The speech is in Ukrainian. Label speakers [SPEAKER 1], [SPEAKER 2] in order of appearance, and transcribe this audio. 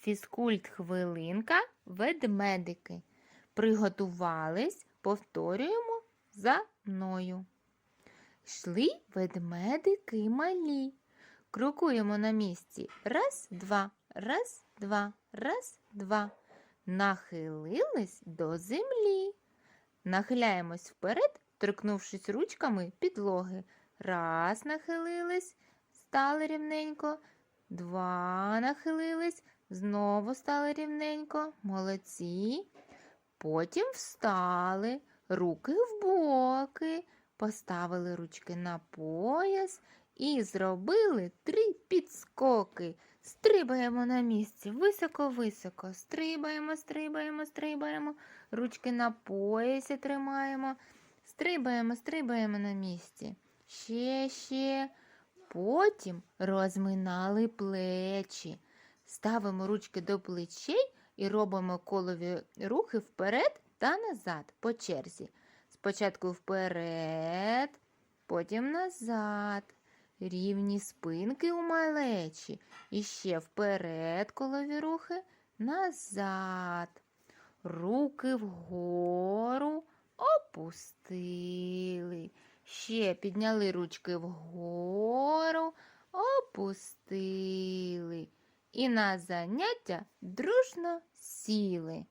[SPEAKER 1] Фізкульт хвилинка, ведмедики. Приготувались, повторюємо за мною. Йшли ведмедики малі. Крокуємо на місці. Раз, два, раз, два, раз, два. Нахилились до землі. Нахиляємось вперед, торкнувшись ручками підлоги. Раз нахилились, стали рівненько. Два нахилились, знову стали рівненько. Молодці. Потім встали, руки в боки, поставили ручки на пояс і зробили три підскоки. Стрибаємо на місці, високо-високо. Стрибаємо, стрибаємо, стрибаємо. Ручки на поясі тримаємо. Стрибаємо, стрибаємо на місці. Ще, ще. Потім розминали плечі. Ставимо ручки до плечей і робимо колові рухи вперед та назад по черзі. Спочатку вперед, потім назад. Рівні спинки у малечі. І ще вперед колові рухи, назад. Руки вгору опустили. Ще підняли ручки вгору, опустили. І на заняття дружно сіли.